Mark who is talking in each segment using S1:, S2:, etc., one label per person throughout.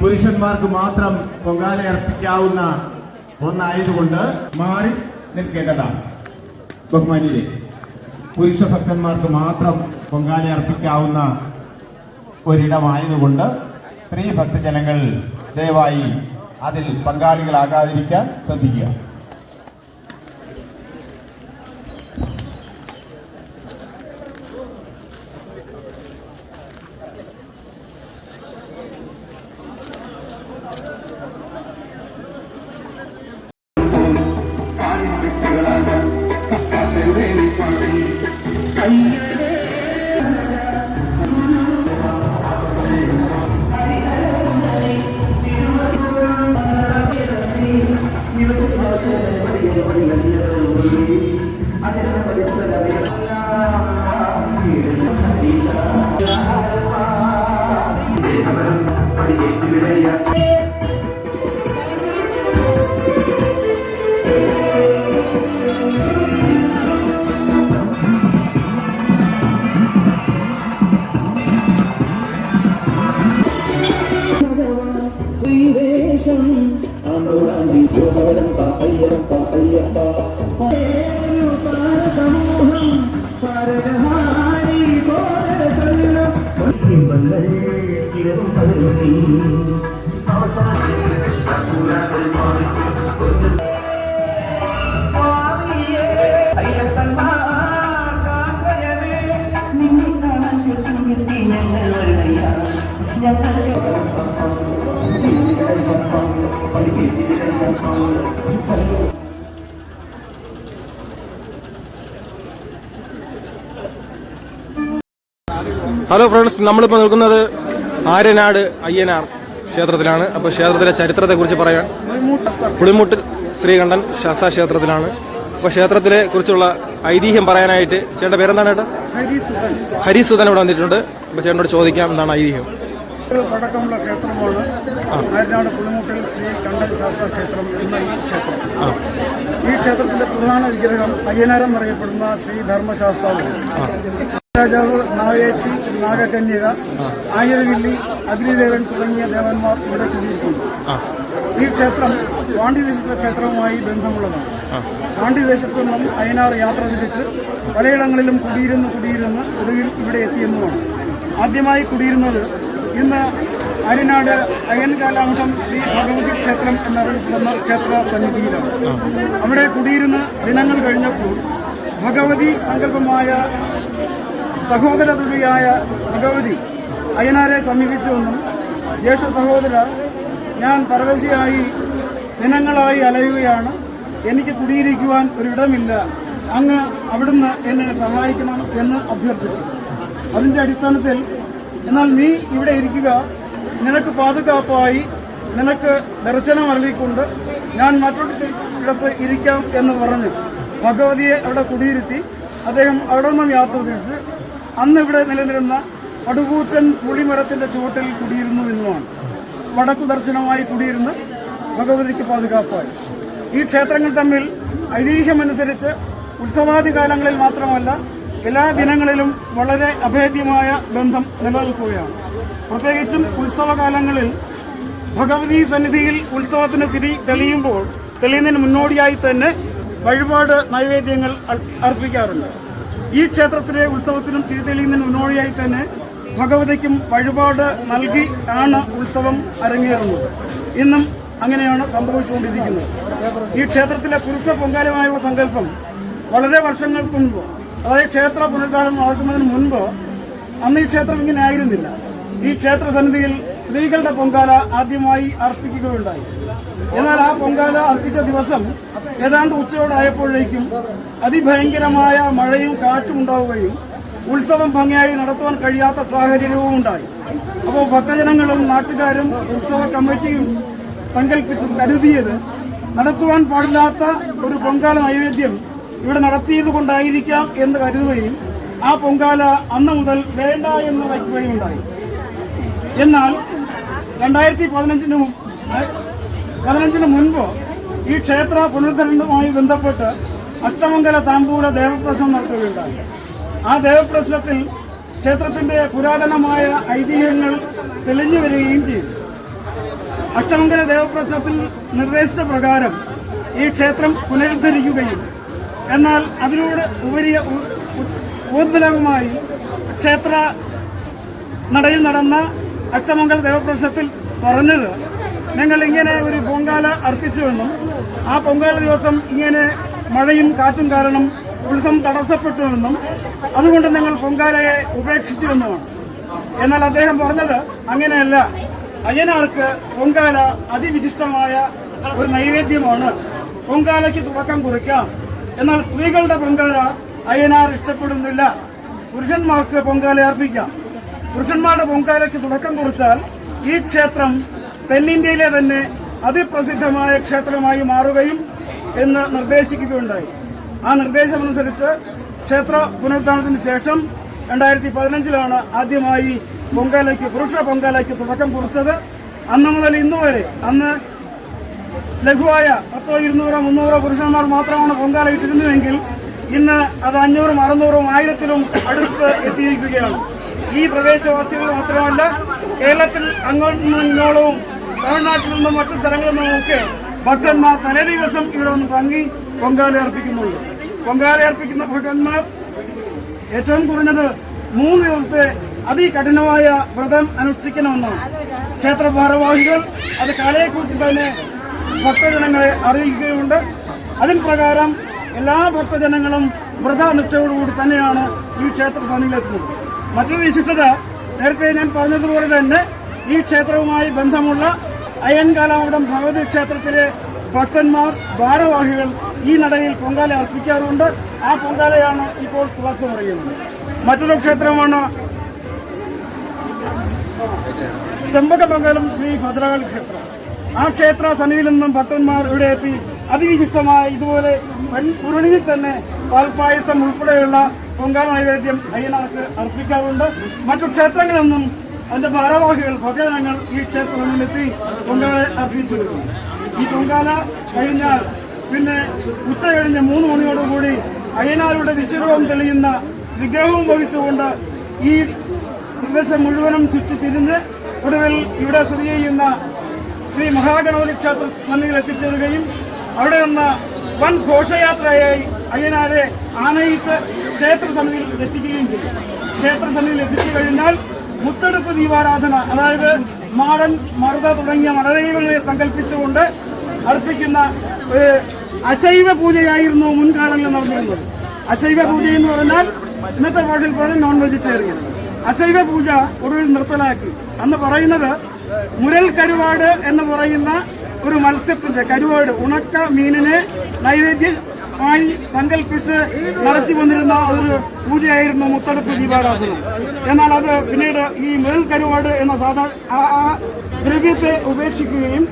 S1: പുരുഷന്മാർക്ക് മാത്രം പൊങ്കാല അർപ്പിക്കാവുന്ന ഒന്നായതുകൊണ്ട് മാറി നിൽക്കേണ്ടതാണ്. ബഹുമാനിയെ പുരുഷ ഭക്തന്മാർക്ക് മാത്രം പൊങ്കാല അർപ്പിക്കാവുന്ന ഒരിടമായതുകൊണ്ട് സ്ത്രീ ഭക്തജനങ്ങൾ ദയവായി അതിൽ പങ്കാളികളാകാതിരിക്കാൻ ശ്രദ്ധിക്കുക.
S2: പകരുത്തി നിന്നെ കാണാൻ കിട്ടി ഞങ്ങൾ
S3: ഹലോ ഫ്രണ്ട്സ് നമ്മളിപ്പോൾ നിൽക്കുന്നത് ആര്യനാട് അയ്യനാർ ക്ഷേത്രത്തിലാണ്. അപ്പോൾ ക്ഷേത്രത്തിലെ ചരിത്രത്തെക്കുറിച്ച് പറയാൻ പുളിമുട്ടിൽ ശ്രീകണ്ഠൻ ശാസ്താ ക്ഷേത്രത്തിലാണ് അപ്പോൾ ക്ഷേത്രത്തിലെ കുറിച്ചുള്ള ഐതിഹ്യം പറയാനായിട്ട് ചേട്ടന്റെ പേരെന്താണ് ചേട്ടാ? ഹരിസുധൻ. ഇവിടെ വന്നിട്ടുണ്ട്. അപ്പോൾ ചേട്ടനോട് ചോദിക്കാം എന്താണ് ഐതിഹ്യം?
S4: ക്ഷേത്രമാണ്. ആര്യനാട് പുളിമുട്ടിൽ ശ്രീ കണ്ഠൻ ശാസ്ത്ര ക്ഷേത്രം എന്ന ഈ ക്ഷേത്രം. ഈ ക്ഷേത്രത്തിലെ പ്രധാന വിഗ്രഹം അയ്യനാരം എന്നറിയപ്പെടുന്ന ശ്രീ ധർമ്മശാസ്താവ് രാജാവ് നാഗേറ്റി നാഗകന്യക ആയിരവില്ലി അഗ്നിദേവൻ തുടങ്ങിയ ദേവന്മാർ ഇവിടെ കൂടിയിരിക്കുന്നു. ഈ ക്ഷേത്രം പാണ്ഡ്യദേശത്തെ ക്ഷേത്രവുമായി ബന്ധമുള്ളതാണ്. പാണ്ഡ്യദേശത്തു നിന്നും അയനാർ യാത്ര തിരിച്ച് പലയിടങ്ങളിലും കുടിയിരുന്ന് കുടിയിരുന്ന് ഒടുവിൽ ഇവിടെ എത്തിയെന്നുമാണ്. ആദ്യമായി കുടിയിരുന്നത് ഇന്ന് അരിനാട് അയ്യൻകാലാമുഖം ശ്രീ ഭഗവതി ക്ഷേത്രം എന്നറിയപ്പെടുന്ന ക്ഷേത്ര സന്നിധിയിലാണ് അവിടെ കുടിയിരുന്ന് ദിനങ്ങൾ കഴിഞ്ഞപ്പോൾ ഭഗവതി സങ്കല്പമായ സഹോദര തുല്യായ ഭഗവതി അയ്യനാരെ സമീപിച്ചുവെന്നും ജ്യേഷ്ഠ സഹോദര ഞാൻ പരവശിയായി ദിനങ്ങളായി അലയുകയാണ്. എനിക്ക് കുടിയിരിക്കുവാൻ ഒരിടമില്ല. അങ്ങ് അവിടുന്ന് എന്നെ സഹായിക്കണം എന്ന് അഭ്യർത്ഥിച്ചു. അതിന്റെ അടിസ്ഥാനത്തിൽ എന്നാൽ നീ ഇവിടെ ഇരിക്കുക. നിനക്ക് പാതുകാപ്പായി നിനക്ക് ദർശനം അറിയിക്കൊണ്ട് ഞാൻ മറ്റൊരു ഇടത്ത് ഇരിക്കാം എന്ന് പറഞ്ഞ് ഭഗവതിയെ അവിടെ കുടിയിരുത്തി അദ്ദേഹം അവിടെ നിന്നും യാത്ര തിരിച്ച് അന്ന് ഇവിടെ നിലനിരുന്ന പടുകൂറ്റൻ പുളിമരത്തിന്റെ ചുവട്ടിൽ കുടിയിരുന്നു എന്നുമാണ് വടക്കു ദർശനമായി കുടിയിരുന്ന് ഭഗവതിക്ക് പാതുകാപ്പായി. ഈ ക്ഷേത്രങ്ങൾ തമ്മിൽ ഐതിഹ്യമനുസരിച്ച് ഉത്സവാദി കാലങ്ങളിൽ മാത്രമല്ല എല്ലാ ദിനങ്ങളിലും വളരെ അഭേദ്യമായ ബന്ധം നിലനിൽക്കുകയാണ്. പ്രത്യേകിച്ചും ഉത്സവകാലങ്ങളിൽ ഭഗവതി സന്നിധിയിൽ ഉത്സവത്തിന് തിരി തെളിയുമ്പോൾ തെളിയുന്നതിന് മുന്നോടിയായി തന്നെ വഴിപാട് നൈവേദ്യങ്ങൾ അർപ്പിക്കാറുണ്ട്. ഈ ക്ഷേത്രത്തിലെ ഉത്സവത്തിനും തിരിതെളിയുന്നതിന് മുന്നോടിയായി തന്നെ ഭഗവതിക്കും വഴിപാട് നൽകി ആണ് ഉത്സവം അരങ്ങേറുന്നത്. ഇന്നും അങ്ങനെയാണ് സംഭവിച്ചുകൊണ്ടിരിക്കുന്നത്. ഈ ക്ഷേത്രത്തിലെ പുരുഷ പൊങ്കാലമായുള്ള സങ്കല്പം വളരെ വർഷങ്ങൾക്ക് മുൻപ് അതായത് ക്ഷേത്ര പുനരുദ്ധാരണം നടക്കുന്നതിന് മുൻപ് അന്ന് ഈ ക്ഷേത്രം ഇങ്ങനെ ആയിരുന്നില്ല. ഈ ക്ഷേത്ര സന്നിധിയിൽ സ്ത്രീകളുടെ പൊങ്കാല ആദ്യമായി അർപ്പിക്കുകയുണ്ടായി. എന്നാൽ ആ പൊങ്കാല അർപ്പിച്ച ദിവസം ഏതാണ്ട് ഉച്ചയോടായപ്പോഴേക്കും അതിഭയങ്കരമായ മഴയും കാറ്റും ഉണ്ടാവുകയും ഉത്സവം ഭംഗിയായി നടത്തുവാൻ കഴിയാത്ത സാഹചര്യവും ഉണ്ടായി. അപ്പോൾ ഭക്തജനങ്ങളും നാട്ടുകാരും ഉത്സവ കമ്മിറ്റിയും സങ്കല്പിച്ചത് കരുതിയത് നടത്തുവാൻ പാടില്ലാത്ത ഒരു പൊങ്കാല നൈവേദ്യം ഇവിടെ നടത്തിയത് കൊണ്ടായിരിക്കാം എന്ന് കരുതുകയും ആ പൊങ്കാല അന്ന് മുതൽ വേണ്ട എന്ന് വയ്ക്കുകയും ഉണ്ടായി എന്നാൽ രണ്ടായിരത്തി പതിനഞ്ചിന് പതിനഞ്ചിന് മുൻപ് ഈ ക്ഷേത്ര പുനരുദ്ധരണവുമായി ബന്ധപ്പെട്ട് അഷ്ടമംഗല താമ്പൂര ദേവപ്രശ്നം നടത്തുകയുണ്ടായി. ആ ദേവപ്രശ്നത്തിൽ ക്ഷേത്രത്തിന്റെ പുരാതനമായ ഐതിഹ്യങ്ങൾ തെളിഞ്ഞു വരികയും ചെയ്തു. അഷ്ടമംഗല ദേവപ്രശ്നത്തിൽ നിർദ്ദേശിച്ച പ്രകാരം ഈ ക്ഷേത്രം പുനരുദ്ധരിക്കുകയും എന്നാൽ അതിനോട് ഉപരി ഊർബലവുമായി ക്ഷേത്ര നടയിൽ നടന്ന അഷ്ടമംഗല ദേവപ്രശ്നത്തിൽ പറഞ്ഞത് നിങ്ങൾ ഇങ്ങനെ ഒരു പൊങ്കാല അർപ്പിച്ചുവെന്നും ആ പൊങ്കാല ദിവസം ഇങ്ങനെ മഴയും കാറ്റും കാരണം ഉത്സവം തടസ്സപ്പെട്ടുവെന്നും അതുകൊണ്ട് നിങ്ങൾ പൊങ്കാലയെ ഉപേക്ഷിച്ചുവെന്നുമാണ് എന്നാൽ അദ്ദേഹം പറഞ്ഞത് അങ്ങനെയല്ല. അയ്യനാർക്ക് പൊങ്കാല അതിവിശിഷ്ടമായ ഒരു നൈവേദ്യമാണ്. പൊങ്കാലയ്ക്ക് തുടക്കം കുറിക്കാം. എന്നാൽ സ്ത്രീകളുടെ പൊങ്കാല അയ്യനാർ ഇഷ്ടപ്പെടുന്നില്ല. പുരുഷന്മാർക്ക് പൊങ്കാല അർപ്പിക്കാം. പുരുഷന്മാരുടെ പൊങ്കാലയ്ക്ക് തുടക്കം കുറിച്ചാൽ ഈ ക്ഷേത്രം തെന്നിന്ത്യയിലെ തന്നെ അതിപ്രസിദ്ധമായ ക്ഷേത്രമായി മാറുകയും എന്ന് നിർദ്ദേശിക്കുകയുണ്ടായി. ആ നിർദ്ദേശമനുസരിച്ച് ക്ഷേത്ര പുനരുദ്ധാരണത്തിന് ശേഷം രണ്ടായിരത്തി പതിനഞ്ചിലാണ് ആദ്യമായി പൊങ്കാലയ്ക്ക് പുരുഷ പൊങ്കാലയ്ക്ക് തുടക്കം കുറിച്ചത്. അന്ന് മുതൽ ഇന്ന് വരെ അന്ന് ലഘുവായ പത്തോ ഇരുന്നൂറോ മുന്നൂറോ പുരുഷന്മാർ മാത്രമാണ് പൊങ്കാല ഇട്ടിരുന്നുവെങ്കിൽ ഇന്ന് അത് അഞ്ഞൂറും അറുന്നൂറും ആയിരത്തിലും അടുത്ത് എത്തിയിരിക്കുകയാണ്. ഈ പ്രദേശവാസികൾ മാത്രമല്ല കേരളത്തിൽ അങ്ങോട്ടും ഇങ്ങോളവും തമിഴ്നാട്ടിൽ നിന്നും മറ്റു സ്ഥലങ്ങളിൽ നിന്നുമൊക്കെ ഭക്തന്മാർ തലേ ദിവസം ഇവിടെ വന്ന് തങ്ങി പൊങ്കാല അർപ്പിക്കുന്നുണ്ട്. പൊങ്കാല അർപ്പിക്കുന്ന ഭക്തന്മാർ ഏറ്റവും കുറഞ്ഞത് മൂന്ന് ദിവസത്തെ അതികഠിനമായ വ്രതം അനുഷ്ഠിക്കണമെന്നാണ്. ക്ഷേത്ര ഭാരവാഹികൾ അത് കാലയെക്കുറിച്ച് തന്നെ ഭക്തജനങ്ങളെ അറിയിക്കുകയുണ്ട്. അതിൻ പ്രകാരം എല്ലാ ഭക്തജനങ്ങളും വ്രതാനിഷ്ഠയോടുകൂടി തന്നെയാണ് ഈ ക്ഷേത്ര സന്നിധിയിലെത്തുന്നത് മറ്റൊരു വിശിഷ്ടത നേരത്തെ ഞാൻ പറഞ്ഞതുപോലെ തന്നെ ഈ ക്ഷേത്രവുമായി ബന്ധമുള്ള അയ്യൻകാലാമഠം ഭഗവതി ക്ഷേത്രത്തിലെ ഭക്തന്മാർ ഭാരവാഹികൾ ഈ നടയിൽ പൊങ്കാല അർപ്പിക്കാറുണ്ട്. ആ പൊങ്കാലയാണ് ഇപ്പോൾ തുളച്ചു പറയുന്നത് മറ്റൊരു ക്ഷേത്രമാണ് ചെമ്പകമംഗലം ശ്രീ ഭദ്രകാളി ക്ഷേത്രം. ആ ക്ഷേത്ര സന്നിധിയിൽ നിന്നും ഭക്തന്മാർ ഇവിടെ എത്തി അതിവിശിഷ്ടമായ ഇതുപോലെ പുരണിയിൽ തന്നെ പാൽപ്പായസം ഉൾപ്പെടെയുള്ള പൊങ്കാല നൈവേദ്യം അയ്യനാർക്ക് അർപ്പിക്കാറുണ്ട്. മറ്റു ക്ഷേത്രങ്ങളൊന്നും അതിന്റെ ഭാരവാഹികൾ ഭക്തജനങ്ങൾ ഈ ക്ഷേത്രത്തിലെത്തി പൊങ്കാല അർപ്പിച്ചു ഈ പൊങ്കാല കഴിഞ്ഞാൽ പിന്നെ ഉച്ച കഴിഞ്ഞ് മൂന്ന് മണിയോടുകൂടി അയ്യനാരുടെ വിശ്വരൂപം തെളിയുന്ന വിഗ്രഹവും വഹിച്ചുകൊണ്ട് ഈ പ്രദേശം മുഴുവനും ചുറ്റി തിരിഞ്ഞ് ഒടുവിൽ ഇവിടെ സ്ഥിതി ചെയ്യുന്ന ശ്രീ മഹാഗണപതി ക്ഷേത്ര സന്നിധിയിൽ എത്തിച്ചേരുകയും അവിടെ നിന്ന് വൻ ഘോഷയാത്രയായി അയ്യനാരെ ആനയിച്ച് ക്ഷേത്ര സമിതിയിൽ എത്തിക്കുകയും ചെയ്യും ക്ഷേത്ര സമിതിയിൽ എത്തിച്ചു കഴിഞ്ഞാൽ മുത്തെടുപ്പ് ദീപാരാധന അതായത് മാടൻ മറുത തുടങ്ങിയ മടദൈവങ്ങളെ സങ്കല്പിച്ചുകൊണ്ട് അർപ്പിക്കുന്ന ഒരു അശൈവ പൂജയായിരുന്നു മുൻകാലങ്ങളിൽ നടന്നിരുന്നത്. അശൈവ പൂജ എന്ന് പറഞ്ഞാൽ ഇന്നത്തെ ഭാഷയിൽ പറഞ്ഞാൽ നോൺ വെജിറ്റേറിയൻ അശൈവ പൂജ ഒടുവിൽ നിർത്തലാക്കി. അന്ന് പറയുന്നത് മുരൽ കരുവാട് എന്ന് പറയുന്ന ഒരു മത്സ്യത്തിന്റെ കരുവാട് ഉണക്ക മീനിനെ നൈവേദ്യമായി സങ്കല്പിച്ച് നടത്തി വന്നിരുന്ന ഒരു പൂജയായിരുന്നു മുത്തടുപ്പ് ദീപാരാധന. എന്നാൽ അത് പിന്നീട് ഈ മേൽ കരുവാട് എന്ന സാധാ ആ- ദ്രവ്യത്തെ ഉപേക്ഷിക്കുകയും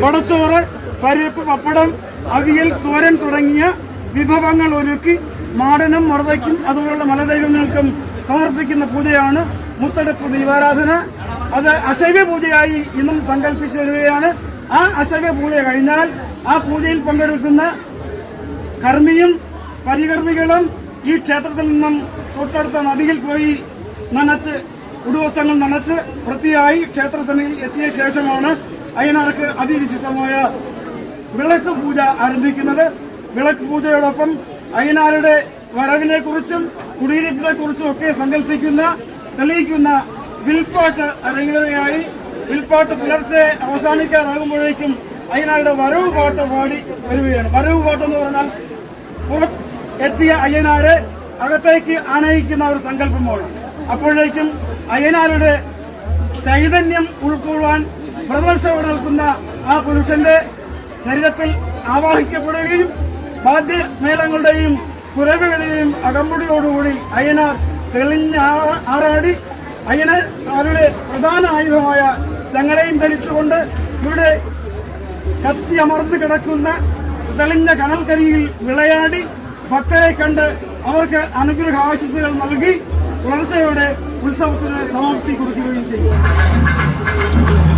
S4: വടച്ചോറ് പരിപ്പ് പപ്പടം അവിയൽ തോരൻ തുടങ്ങിയ വിഭവങ്ങൾ ഒരുക്കി മാടനും മറുതയ്ക്കും അതുപോലുള്ള മലദൈവങ്ങൾക്കും സമർപ്പിക്കുന്ന പൂജയാണ് മുത്തടുപ്പ് ദീപാരാധന. അത് അശൈവ പൂജയായി ഇന്നും സങ്കല്പിച്ചു വരികയാണ്. ആ അശൈവ പൂജ കഴിഞ്ഞാൽ ആ പൂജയിൽ പങ്കെടുക്കുന്ന കർമ്മിയും പരികർമ്മികളും ഈ ക്ഷേത്രത്തിൽ നിന്നും തൊട്ടടുത്ത നദിയിൽ പോയി നനച്ച് ഉടുവസ്ത്രങ്ങൾ നനച്ച് വൃത്തിയായി ക്ഷേത്രസന്നിധിയിൽ എത്തിയ ശേഷമാണ് അയ്യനാർക്ക് അതിവിശിഷ്ടമായ വിളക്ക് പൂജ ആരംഭിക്കുന്നത്. വിളക്ക് പൂജയോടൊപ്പം അയ്യനാരുടെ വരവിനെ കുറിച്ചും കുടിയിരിപ്പിനെ കുറിച്ചും ഒക്കെ സങ്കല്പിക്കുന്ന തെളിയിക്കുന്ന വിൽപ്പാട്ട് അരങ്ങേറുകയായി വിൽപ്പാട്ട് പുലർച്ചെ അവസാനിക്കാറാകുമ്പോഴേക്കും അയ്യനാരുടെ വരവ് പാട്ട് പാടി വരികയാണ്. വരവ് പാട്ട് എന്ന് പറഞ്ഞാൽ പുറത്ത് എത്തിയ അയ്യനാരെ അകത്തേക്ക് ആനയിക്കുന്ന ഒരു സങ്കല്പമാണ്. അപ്പോഴേക്കും അയ്യനാരുടെ ചൈതന്യം ഉൾക്കൊള്ളുവാൻ പ്രദർശനം നിൽക്കുന്ന ആ പുരുഷന്റെ ശരീരത്തിൽ ആവാഹിക്കപ്പെടുകയും വാദ്യമേളങ്ങളുടെയും കുരവുകളുടെയും അകമ്പടിയോടുകൂടി അയ്യനാർ തെളിഞ്ഞ ആറാടി. അയ്യനാരുടെ പ്രധാന ആയുധമായ ചങ്ങലയും ധരിച്ചുകൊണ്ട് ഇവിടെ കത്തി അമർന്നു കിടക്കുന്ന തെളിഞ്ഞ കനൽക്കരിയിൽ വിളയാടി ഭക്തരെ കണ്ട് അവർക്ക് അനുഗ്രഹ ആശംസകൾ നൽകി പുലർച്ചയോടെ ഉത്സവത്തിന് സമാപ്തി കുറിക്കുകയും ചെയ്യും